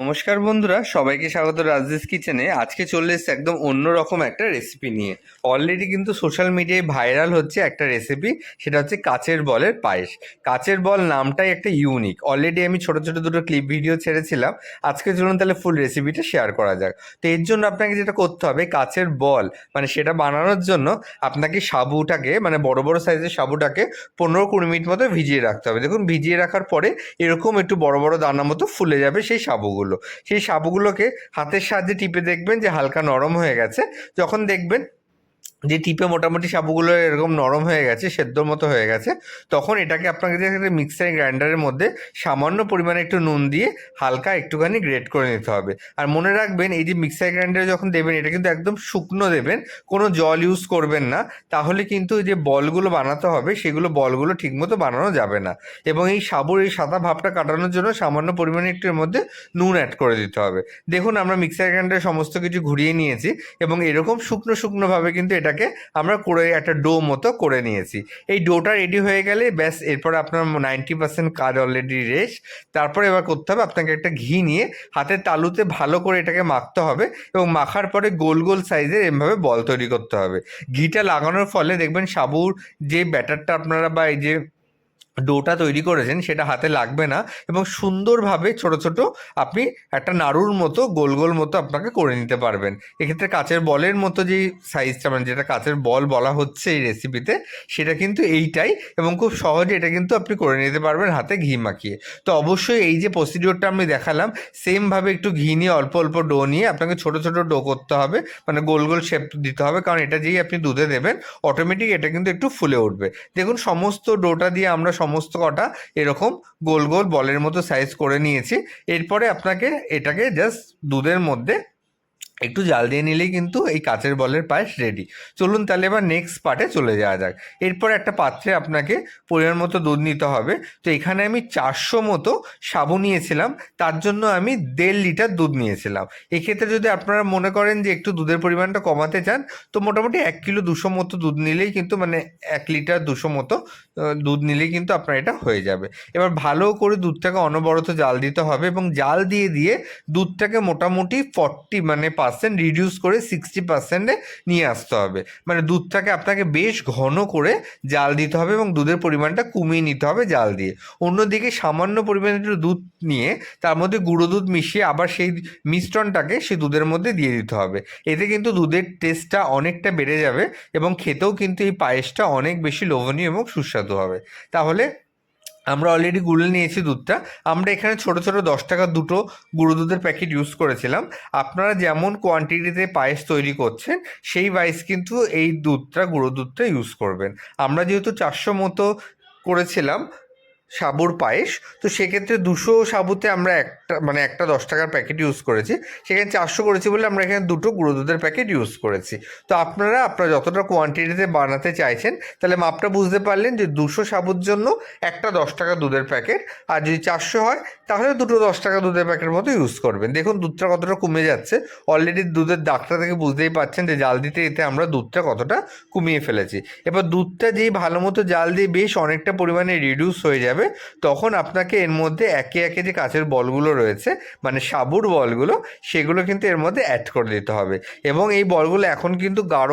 নমস্কার বন্ধুরা, সবাইকে স্বাগত রাজদেশ কিচেনে। আজকে চলে এসেছে একদম অন্যরকম একটা রেসিপি নিয়ে। অলরেডি কিন্তু সোশ্যাল মিডিয়ায় ভাইরাল হচ্ছে একটা রেসিপি সেটা হচ্ছে কাচের বলের পায়েস। কাচের বল নামটাই একটা ইউনিক অলরেডি আমি ছোট ছোট দুটো ক্লিপ ভিডিও ছেড়েছিলাম। আজকে চলুন তাহলে ফুল রেসিপিটা শেয়ার করা যাক। তো এর জন্য আপনাকে যেটা করতে হবে, কাচের বল মানে সেটা বানানোর জন্য আপনাকে সাবুটাকে মানে বড় বড় সাইজের সাবুটাকে পনেরো কুড়ি মিনিট মতো ভিজিয়ে রাখতে হবে। দেখুন, ভিজিয়ে রাখার পরে এরকম একটু বড় বড় দানা মতো ফুলে যাবে সেই সাবুগুলো। সেই সাবুগুলোকে হাতের সাহায্যে টিপে দেখবেন যে হালকা নরম হয়ে গেছে। যখন দেখবেন যে টিপে মোটামুটি সাবুগুলো এরকম নরম হয়ে গেছে, সেদ্ধর মতো হয়ে গেছে, তখন এটাকে আপনাকে মিক্সার গ্রাইন্ডারের মধ্যে সামান্য পরিমাণে একটু নুন দিয়ে হালকা একটুখানি গ্রেট করে নিতে হবে। আর মনে রাখবেন, এই যে মিক্সার গ্রাইন্ডারে যখন দেবেন, এটা কিন্তু একদম শুকনো দেবেন, কোনো জল ইউজ করবেন না, তাহলে কিন্তু যে বলগুলো বানাতে হবে, সেগুলো বলগুলো ঠিকমতো বানানো যাবে না। এবং এই সাবুর এই সাদা ভাবটা কাটানোর জন্য সামান্য পরিমাণে একটু এর মধ্যে নুন অ্যাড করে দিতে হবে। দেখুন, আমরা মিক্সার গ্রাইন্ডারে সমস্ত কিছু ঘুরিয়ে নিয়েছি, এবং এরকম শুকনো শুকনোভাবে কিন্তু এটাকে আমরা করে, একটা ডো মতো করে নিয়েছি। এই ডোটা রেডি হয়ে গেলে ব্যাস, এরপর আপনার নাইনটি পার্সেন্ট কাজ অলরেডি রেস তারপরে এবার করতে হবে আপনাকে একটা ঘি নিয়ে হাতের তালুতে ভালো করে এটাকে মাখতে হবে এবং মাখার পরে গোল গোল সাইজের এমভাবে বল তৈরি করতে হবে। ঘিটা লাগানোর ফলে দেখবেন সাবুর যে ব্যাটারটা আপনারা বা এই যে ডোটা তৈরি করেছেন, সেটা হাতে লাগবে না এবং সুন্দরভাবে ছোট ছোট আপনি একটা নাড়ুর মতো, গোল গোল মতো আপনাকে করে নিতে পারবেন। এক্ষেত্রে কাচের বলের মতো যে সাইজটা মানে যেটা কাচের বল বলা হচ্ছে এই রেসিপিতে সেটা কিন্তু এইটাই এবং খুব সহজে এটা কিন্তু আপনি করে নিতে পারবেন হাতে ঘি মাখিয়ে। তো অবশ্যই এই যে প্রসিডিওরটা আমি দেখালাম সেমভাবে একটু ঘি নিয়ে অল্প অল্প ডো নিয়ে আপনাকে ছোট ছোট ডো করতে হবে মানে গোল গোল শেপ দিতে হবে, কারণ এটা যেই আপনি দুধে দেবেন অটোমেটিক এটা কিন্তু একটু ফুলে উঠবে। দেখুন, সমস্ত ডোটা দিয়ে আমরা সমস্ত কটা এরকম গোল গোল বলের মতো সাইজ করে নিয়েছি। এরপরে আপনাকে এটাকে জাস্ট দুধের মধ্যে একটু জাল দিয়ে নিলেই কিন্তু এই কাচের বলের পায়েস রেডি চলুন তাহলে এবার নেক্সট পার্টে চলে যাওয়া যাক। এরপর একটা পাত্রে আপনাকে পরিমাণ মতো দুধ নিতে হবে। তো এখানে আমি চারশো মতো সাবু নিয়েছিলাম। তার জন্য আমি দেড় লিটার দুধ নিয়েছিলাম। এক্ষেত্রে যদি আপনারা মনে করেন যে একটু দুধের পরিমাণটা কমাতে চান, তো মোটামুটি এক কিলো দুশো মতো দুধ নিলেই কিন্তু মানে এক লিটার দুশো মতো দুধ নিলেই কিন্তু আপনার এটা হয়ে যাবে। এবার ভালো করে দুধটাকে অনবরত জাল দিতে হবে এবং জাল দিয়ে দিয়ে দুধটাকে মোটামুটি ফর্টি মানে পার্সেন্ট রিডিউস করে সিক্সটি পার্সেন্টে নিয়ে আসতে হবে। মানে দুধটাকে আপনাকে বেশ ঘন করে জাল দিতে হবে এবং দুধের পরিমাণটা কমিয়ে নিতে হবে জাল দিয়ে। অন্যদিকে সামান্য পরিমাণে একটু দুধ নিয়ে তার মধ্যে গুঁড়ো দুধ মিশিয়ে আবার সেই মিশ্রণটাকে সেই দুধের মধ্যে দিয়ে দিতে হবে। এতে কিন্তু দুধের টেস্টটা অনেকটা বেড়ে যাবে এবং খেতেও কিন্তু এই পায়েসটা অনেক বেশি লোভনীয় এবং সুস্বাদু হবে। তাহলে আমরা অলরেডি গুলে নিয়েছি দুধটা। আমরা এখানে ছোট ছোট দশ টাকার দুটো গুঁড়ো দুধের প্যাকেট ইউজ করেছিলাম। আপনারা যেমন কোয়ান্টিটিতে পায়েস তৈরি করছেন, সেই ওয়াইজ কিন্তু এই দুধটা, গুঁড়ো দুধটা ইউজ করবেন। আমরা যেহেতু চারশো মতো করেছিলাম সাবুর পায়েস, তো সেক্ষেত্রে দুশো সাবুতে আমরা একটা মানে একটা দশ টাকার প্যাকেট ইউজ করেছি। সেখানে চারশো করেছি বলে আমরা এখানে দুটো গুঁড়ো দুধের প্যাকেট ইউজ করেছি। তো আপনারা আপনারা যতটা কোয়ান্টিটিতে বানাতে চাইছেন, তাহলে মাপটা বুঝতে পারলেন যে দুশো সাবুর জন্য একটা দশ টাকা দুধের প্যাকেট আর যদি চারশো হয়, তাহলে দুটো দশ টাকা দুধের প্যাকেট মতো ইউজ করবেন। দেখুন, দুধটা কতটা কমে যাচ্ছে। অলরেডি দুধের দাগটা থেকে বুঝতেই পারছেন যে জাল দিতে দিতে আমরা দুধটা কতটা কমিয়ে ফেলেছি। এবার দুধটা যেই ভালো মতো জাল দিয়ে বেশ অনেকটা পরিমাণে রিডিউস হয়ে যাবে, তখন আপনাকে এর মধ্যে একে একে যে কাঁচের বলগুলো রয়েছে মানে সাবুর বলগুলো, সেগুলো কিন্তু এর মধ্যে অ্যাড করে দিতে হবে। এবং এই বলগুলো এখন কিন্তু গাঢ়,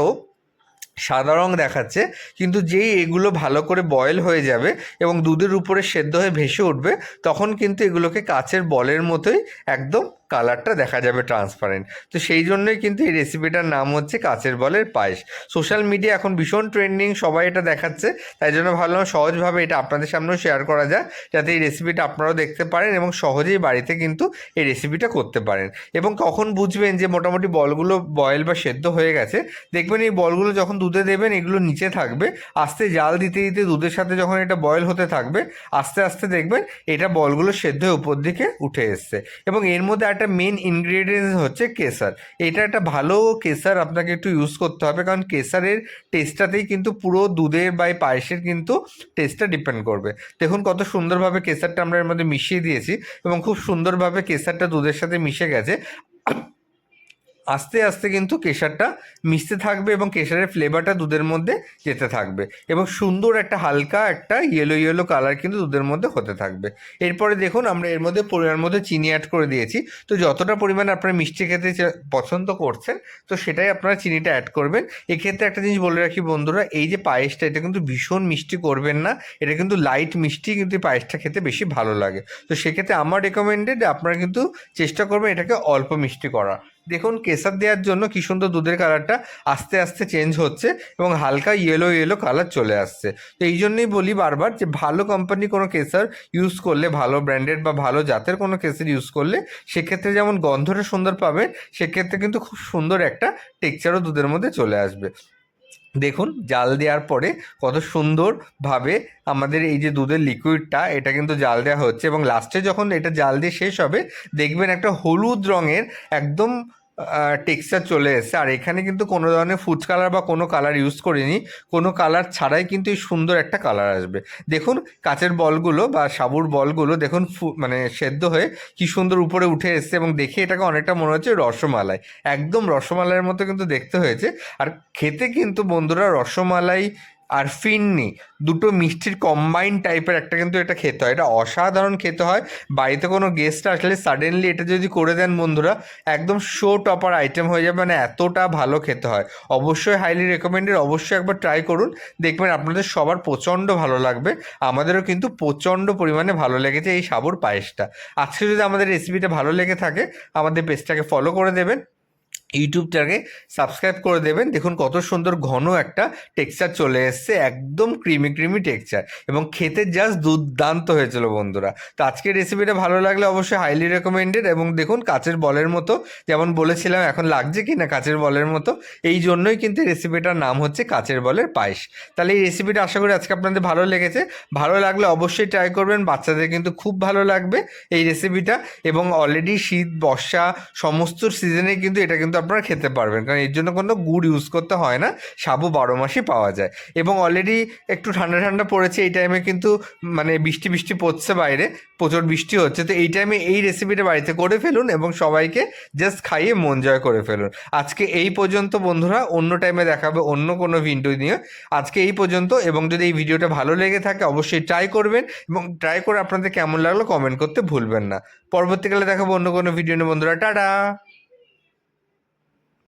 সাদা রং দেখাচ্ছে, কিন্তু যেই এগুলো ভালো করে বয়েল হয়ে যাবে এবং দুধের উপরে সেদ্ধ হয়ে ভেসে উঠবে, তখন কিন্তু এগুলোকে কাচের বলের মতোই একদম কালারটা দেখা যাবে ট্রান্সপারেন্ট তো সেই জন্যই কিন্তু এই রেসিপিটার নাম হচ্ছে কাচের বলের পায়েস। সোশ্যাল মিডিয়া এখন ভীষণ ট্রেন্ডিং সবাই এটা দেখাচ্ছে। তাই জন্য ভাবলাম সহজভাবে এটা আপনাদের সামনেও শেয়ার করা যায় যাতে এই রেসিপিটা আপনারাও দেখতে পারেন এবং সহজেই বাড়িতে কিন্তু এই রেসিপিটা করতে পারেন। এবং কখন বুঝবেন যে মোটামুটি বলগুলো বয়েল বা সেদ্ধ হয়ে গেছে, দেখবেন এই বলগুলো যখন দুধে দেবেন, এগুলো নিচে থাকবে। আস্তে জাল দিতে দিতে দুধের সাথে যখন এটা বয়েল হতে থাকবে, আস্তে আস্তে দেখবেন এটা বলগুলো সেদ্ধ উপর দিকে উঠে এসছে। এবং এর মধ্যে একটা মেন ইনগ্রেডিয়েন্টস হচ্ছে কেসার। এটা একটা ভালো কেসার আপনাকে একটু ইউজ করতে হবে, কারণ কেসারের টেস্টটাতেই কিন্তু পুরো দুধের বা পায়েসের কিন্তু টেস্টটা ডিপেন্ড করবে। দেখুন কত সুন্দরভাবে কেসারটা আমরা এর মধ্যে মিশিয়ে দিয়েছি এবং খুব সুন্দরভাবে কেসারটা দুধের সাথে মিশে গেছে। আস্তে আস্তে কিন্তু কেশারটা মিশতে থাকবে এবং কেশারের ফ্লেভারটা দুধের মধ্যে যেতে থাকবে এবং সুন্দর একটা হালকা একটা ইয়েলো ইয়েলো কালার কিন্তু দুধের মধ্যে হতে থাকবে। এরপরে দেখুন আমরা এর মধ্যে পরিমাণ মধ্যে চিনি অ্যাড করে দিয়েছি। তো যতটা পরিমাণ আপনারা মিষ্টি খেতে পছন্দ করছেন, তো সেটাই আপনারা চিনিটা অ্যাড করবেন। এক্ষেত্রে একটা জিনিস বলে রাখি বন্ধুরা, এই যে পায়েসটা, এটা কিন্তু ভীষণ মিষ্টি করবেন না। এটা কিন্তু লাইট মিষ্টি, কিন্তু পায়েসটা খেতে বেশি ভালো লাগে। তো সেক্ষেত্রে আমার রেকমেন্ডেড আপনারা কিন্তু চেষ্টা করবেন এটাকে অল্প মিষ্টি করা। দেখুন কেশার দেওয়ার জন্য কি সুন্দর দুধের কালারটা আস্তে আস্তে চেঞ্জ হচ্ছে এবং হালকা ইয়েলো ইয়েলো কালার চলে আসছে। তো এই জন্যই বলি বারবার যে ভালো কোম্পানি কোনো কেসার ইউজ করলে, ভালো ব্র্যান্ডেড বা ভালো জাতের কোনো কেসার ইউজ করলে, সেক্ষেত্রে যেমন গন্ধটা সুন্দর পাবেন সেক্ষেত্রে কিন্তু খুব সুন্দর একটা টেক্সচারও দুধের মধ্যে চলে আসবে। দেখুন, জাল দেওয়ার পরে কত সুন্দরভাবে আমাদের এই যে দুধের লিকুইডটা এটা কিন্তু জাল দেওয়া হচ্ছে এবং লাস্টে যখন এটা জাল দিয়ে শেষ হবে, দেখবেন একটা হলুদ রঙের একদম টেক্সচার চলে এসেছে। আর এখানে কিন্তু কোনো ধরনের ফুড কালার বা কোনো কালার ইউজ করিনি। কোনো কালার ছাড়াই কিন্তু এই সুন্দর একটা কালার আসবে। দেখুন, কাচের বলগুলো বা সাবুর বলগুলো দেখুন মানে সেদ্ধ হয়ে কি সুন্দর উপরে উঠে এসছে এবং দেখে এটাকে অনেকটা মনে হচ্ছে রসমালাই। একদম রসমালাইয়ের মতো কিন্তু দেখতে হয়েছে। আর খেতে কিন্তু বন্ধুরা রসমালাই আর ফিন্নি, দুটো মিষ্টির কম্বাইন টাইপের একটা কিন্তু এটা খেতে হয়। এটা অসাধারণ খেতে হয়। বাড়িতে কোনো গেস্ট আসলে সাডেনলি এটা যদি করে দেন বন্ধুরা, একদম শো টপার আইটেম হয়ে যাবে। মানে এতটা ভালো খেতে হয়। অবশ্যই হাইলি রেকমেন্ডেড অবশ্যই একবার ট্রাই করুন। দেখবেন আপনাদের সবার প্রচণ্ড ভালো লাগবে। আমাদেরও কিন্তু প্রচণ্ড পরিমাণে ভালো লেগেছে এই সাবুর পায়েসটা। আজকে যদি আমাদের রেসিপিটা ভালো লেগে থাকে, আমাদের পেজটাকে ফলো করে দেবেন। ইউটিউবটাকে সাবস্ক্রাইব করে দেবেন। দেখুন কত সুন্দর ঘন একটা টেক্সচার চলে এসছে, একদম ক্রিমি ক্রিমি টেক্সচার এবং খেতে জাস্ট দুর্দান্ত হয়েছিল বন্ধুরা। তো আজকের রেসিপিটা ভালো লাগলে অবশ্যই হাইলি রেকমেন্ডেড এবং দেখুন কাচের বলের মতো, যেমন বলেছিলাম এখন লাগছে কি না কাচের বলের মতো, এই জন্যই কিন্তু রেসিপিটার নাম হচ্ছে কাচের বলের পায়েস। তাহলে এই রেসিপিটা আশা করি আজকে আপনাদের ভালো লেগেছে। ভালো লাগলে অবশ্যই ট্রাই করবেন, বাচ্চাদের কিন্তু খুব ভালো লাগবে এই রেসিপিটা এবং অলরেডি শীত, বর্ষা, সমস্ত সিজনে কিন্তু এটা কিন্তু আপনারা খেতে পারবেন। কারণ এর জন্য কোনো গুড় ইউজ করতে হয় না। সাবু বারো মাসই পাওয়া যায়। এবং অলরেডি একটু ঠান্ডা ঠান্ডা পড়েছে, এই টাইমে কিন্তু মানে বৃষ্টি বৃষ্টি পড়ছে বাইরে প্রচুর বৃষ্টি হচ্ছে। তো এই টাইমে এই রেসিপিটা বাড়িতে করে ফেলুন এবং সবাইকে জাস্ট খাইয়ে মন জয় করে ফেলুন। আজকে এই পর্যন্ত বন্ধুরা, অন্য টাইমে দেখাবে অন্য কোনো ভিডিও নিয়ে। আজকে এই পর্যন্ত, এবং যদি এই ভিডিওটা ভালো লেগে থাকে, অবশ্যই ট্রাই করবেন। এবং ট্রাই করে আপনাদের কেমন লাগল কমেন্ট করতে ভুলবেন না। পরবর্তীকালে দেখাবো অন্য কোনো ভিডিও নিয়ে। বন্ধুরা, টাটা!